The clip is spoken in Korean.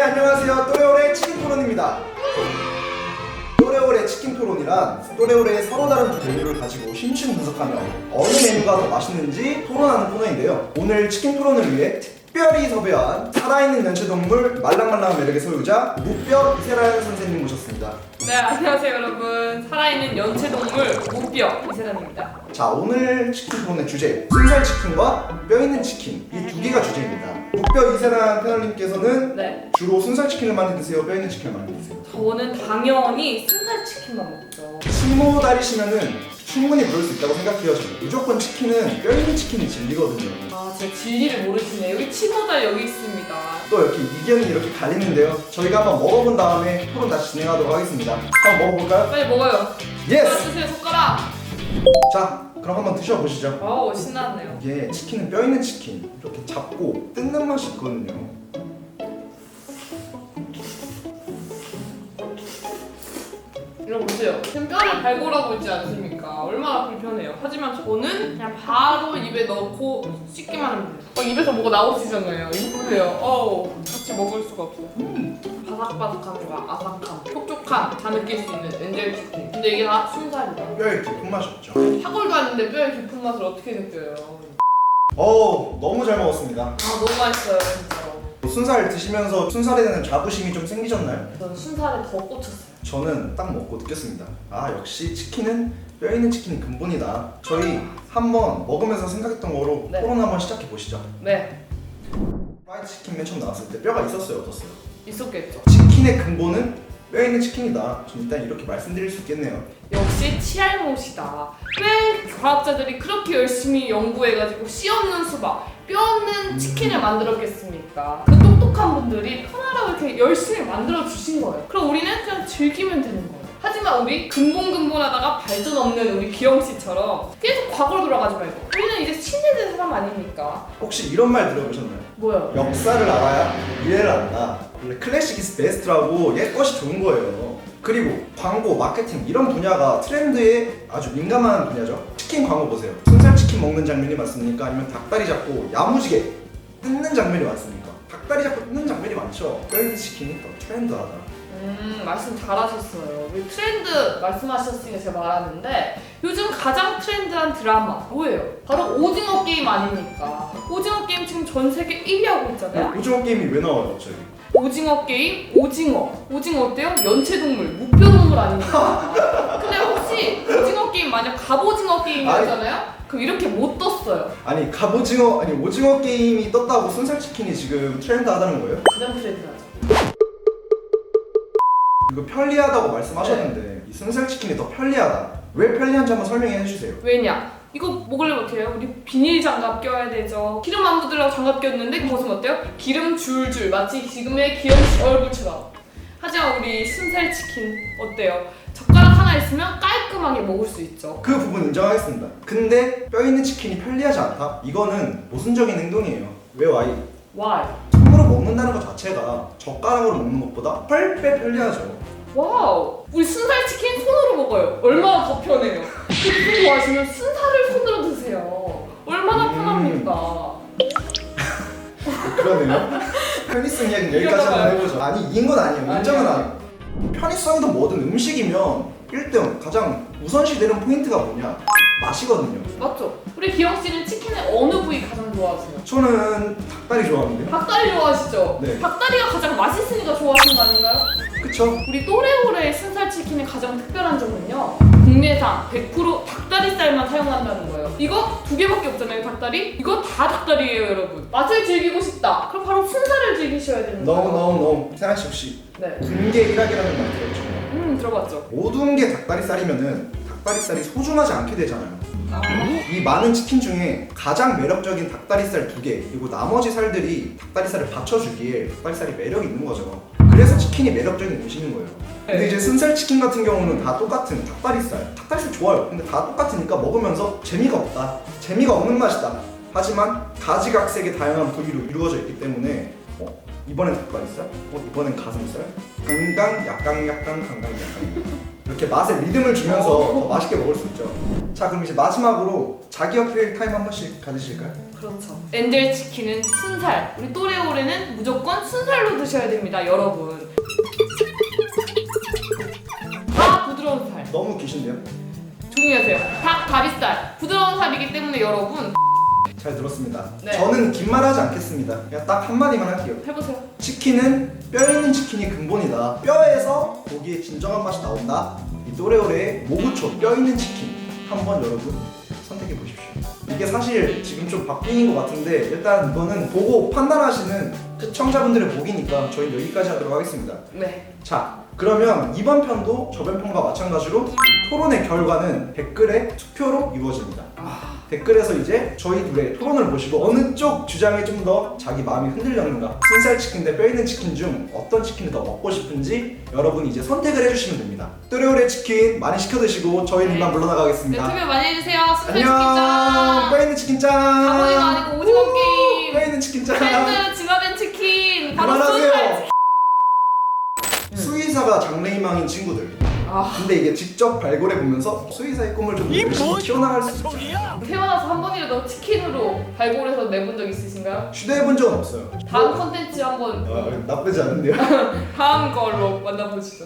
네 안녕하세요. 또레오레 치킨 토론입니다. 또레오레 치킨 토론이란 또레오레의 서로 다른 두 메뉴를 가지고 심층 분석하며 어느 메뉴가 더 맛있는지 토론하는 코너인데요. 오늘 치킨 토론을 위해 특별히 섭외한 살아있는 연체동물 말랑말랑한 매력의 소유자 무뼈 이세라연 선생님 모셨습니다. 네, 안녕하세요 여러분. 살아있는 연체동물 무뼈 이세란입니다. 자 오늘 치킨 토론의 주제 순살 치킨과 뼈 있는 치킨 이 두 개가 주제입니다 무뼈 이세라연 패널님께서는 네, 주로 순살 치킨을 많이 드세요 뼈 있는 치킨을 많이 드세요 저는 당연히 순살 치킨만 먹죠. 스모달이시면은 충분히 그럴 수 있다고 생각해요. 저는. 무조건 치킨은 뼈 있는 치킨이 진리거든요. 아, 제 진리를 모르시네요. 여기 치모달 여기 있습니다. 또 이렇게 이견이 이렇게 갈리는데요. 저희가 한번 먹어본 다음에 토론 다시 진행하도록 하겠습니다. 한번 먹어볼까요? 빨리 먹어요. 예스! 숟가락 주세요, 숟가락. 자, 그럼 한번 드셔보시죠. 어우, 신나네요. 이게 치킨은 뼈 있는 치킨 이렇게 잡고 뜯는 맛이 있거든요. 이거 보세요. 지금 뼈를 발골하고 있지 않습니까? 얼마나 불편해요. 하지만 저는 그냥 바로 입에 넣고 씻기만 하면 돼요. 어, 입에서 뭐가 나오시잖아요. 이거 보세요. 어우, 같이 먹을 수가 없어요. 바삭바삭함과 아삭함, 촉촉함 다 느낄 수 있는 엔젤 치킨. 근데 이게 다 순살이다. 뼈에 깊은 맛이 없죠. 사골도 아닌데 뼈의 깊은 맛을 어떻게 느껴요? 어우, 너무 잘 먹었습니다. 아 너무 맛있어요 진짜. 순살 드시면서 순살에 대한 자부심이 좀 생기셨나요? 저는 순살에 더 꽂혔어요. 저는 딱 먹고 느꼈습니다. 아 역시 치킨은 뼈 있는 치킨이 근본이다. 저희 한번 먹으면서 생각했던 거로 네. 토론 한번 시작해 보시죠. 네, 프라이드 치킨 맨 처음 나왔을 때 뼈가 있었어요, 없었어요? 있었겠죠. 치킨의 근본은 뼈 있는 치킨이다. 전 일단 이렇게 말씀드릴 수 있겠네요. 역시 치알못이다. 왜 과학자들이 그렇게 열심히 연구해가지고 씨 없는 수박, 뼈 없는 치킨을 만들었겠습니까? 그 똑똑한 분들이 편하라고 이렇게 열심히 만들어 주신 거예요. 그럼 우리는 그냥 즐기면 되는 거예요. 하지만 우리 근본근본하다가 발전 없는 우리 기영 씨처럼 계속 과거로 돌아가지 말고 우리는 이제 친해진 사람 아닙니까? 혹시 이런 말 들어보셨나요? 뭐요? 역사를 알아야 미래를 안다. 클래식 이스 베스트라고 옛 것이 좋은 거예요. 그리고 광고, 마케팅 이런 분야가 트렌드에 아주 민감한 분야죠. 치킨 광고 보세요. 순살 치킨 먹는 장면이 맞습니까? 아니면 닭다리 잡고 야무지게 뜯는 장면이 맞습니까? 닭다리 잡고 뜯는 장면이 많죠. 뼈있는 치킨이 더 트렌드하다. 음 말씀 잘하셨어요. 우리 트렌드 말씀하셨으니까 제가 말하는데 요즘 가장 트렌드한 드라마 뭐예요? 바로 오징어 게임 아닙니까? 오징어 게임 지금 전 세계 1위 하고 있잖아요. 오징어 게임이 왜 나와요, 갑자기? 오징어 게임 오징어 오징어 어때요? 연체동물 무뼈동물 아닙니까? 근데 혹시 오징어 게임 만약 갑오징어 게임이었잖아요? 그럼 이렇게 못 떴어요. 아니 갑오징어 아니 오징어 게임이 떴다고 순살 치킨이 지금 트렌드하다는 거예요? 가장 트렌드하죠. 이거 편리하다고 말씀하셨는데 이 순살 치킨이 더 편리하다. 왜 편리한지 한번 설명해 주세요. 왜냐? 이거 먹으려면 어떻게 해요? 우리 비닐 장갑 껴야 되죠. 기름 안 묻으려고 장갑 꼈는데 벗으면 어때요? 기름 줄줄 마치 지금의 씨 얼굴처럼. 하지만 우리 순살 치킨 어때요? 젓가락 하나 있으면 깔끔하게 먹을 수 있죠. 그 부분 인정하겠습니다. 근데 뼈 있는 치킨이 편리하지 않다? 이거는 모순적인 행동이에요. 왜 와이? Why? 손으로 먹는다는 것 자체가 젓가락으로 먹는 것보다 펄빼 편리하죠. 와우! 우리 순살 치킨 손으로 먹어요. 얼마나 더 편해요. 그렇게 좋아하시면 순살을 손으로 드세요. 얼마나 음. 편합니까? 그러네요. 편의성 이야기는 여기까지 한번 해보죠. 아니 이긴 건 아니에요. 인정은 아니에요. 편의성이든 뭐든 음식이면 1등 가장 우선시 되는 포인트가 뭐냐? 맛이거든요. 맞죠? 우리 기영 씨는 치킨의 어느 부위 가장 좋아하세요? 저는 닭다리 좋아하는데요. 닭다리 좋아하시죠? 네. 닭다리가 가장 맛있으니까 좋아하시는 거 아닌가요? 그쵸? 우리 또래오레 순살 치킨의 가장 특별한 점은요. 국내산 100% 닭다리살만 사용한다는 거예요. 이거 두 개밖에 없잖아요, 닭다리? 이거 다 닭다리예요, 여러분. 맛을 즐기고 싶다. 그럼 바로 순살을 즐기셔야 되는 거예요. 너무 너무 너무 씨 혹시 네. 군계 일학이라는 말 들었죠? 음, 들어봤죠. 모든 게 닭다리살이면은 닭다리살이 소중하지 않게 되잖아요. 이 많은 치킨 중에 가장 매력적인 닭다리살 두 개, 그리고 나머지 살들이 닭다리살을 받쳐주기에 닭다리살이 매력이 있는 거죠. 그래서 치킨이 매력적인 음식인 거예요. 근데 네. 이제 순살 치킨 같은 경우는 다 똑같은 닭다리살. 닭다리살 좋아요. 근데 다 똑같으니까 먹으면서 재미가 없다. 재미가 없는 맛이다. 하지만 가지각색의 다양한 부위로 이루어져 있기 때문에 어? 이번엔 닭다리살? 어? 이번엔 가슴살? 강강, 약강, 약강, 강강, 약강 이렇게 맛에 리듬을 주면서 더 맛있게 먹을 수 있죠. 자 그럼 이제 마지막으로 자기 어필 타임 한 번씩 가지실까요? 그렇죠. 엔젤 치킨은 순살. 우리 또레오레는 무조건 순살로 드셔야 됩니다, 여러분. 다 부드러운 살. 너무 기신데요? 조용히 하세요. 닭 다리살. 부드러운 살이기 때문에 여러분 잘 들었습니다. 네. 저는 긴 말 하지 않겠습니다. 그냥 딱 한마디만 할게요. 해보세요. 치킨은 뼈 있는 치킨이 근본이다. 뼈에서 고기의 진정한 맛이 나온다. 이 또레오레의 모구초 뼈 있는 치킨 한번 여러분 선택해 보십시오. 이게 사실 지금 좀 바뀐 것 같은데 일단 이거는 보고 판단하시는 시청자분들의 복이니까 저희 여기까지 하도록 하겠습니다. 네. 자 그러면 이번 편도 저번 편과 마찬가지로 이 토론의 결과는 댓글에 투표로 이루어집니다. 댓글에서 이제 저희 둘의 토론을 보시고 어느 쪽 주장이 좀 더 자기 마음이 흔들렸는가 순살 치킨 대 뼈 있는 치킨 중 어떤 치킨을 더 먹고 싶은지 여러분이 이제 선택을 해주시면 됩니다 또레오레 치킨 많이 시켜 드시고 저희는 네. 이만 네, 물러나가겠습니다 투표 많이 해주세요. 순살 안녕. 뼈 있는 치킨 짱 가만히가 아니고 오징어 게임. 뼈 있는 치킨 짱 팬츠 징화된 치킨. 바로 순살 그만하세요. 치킨. 수의사가 장래희망인 친구들. 아, 근데 이게 직접 발굴해 보면서 수의사의 꿈을 좀 열심히 키워나갈 수 있죠. 태어나서 한 번이라도 치킨으로 발굴해서 내본 적 있으신가요? 시도해 본 적은 없어요. 다음 컨텐츠 한번 아, 나쁘지 않은데요? 다음 걸로 만나보시죠.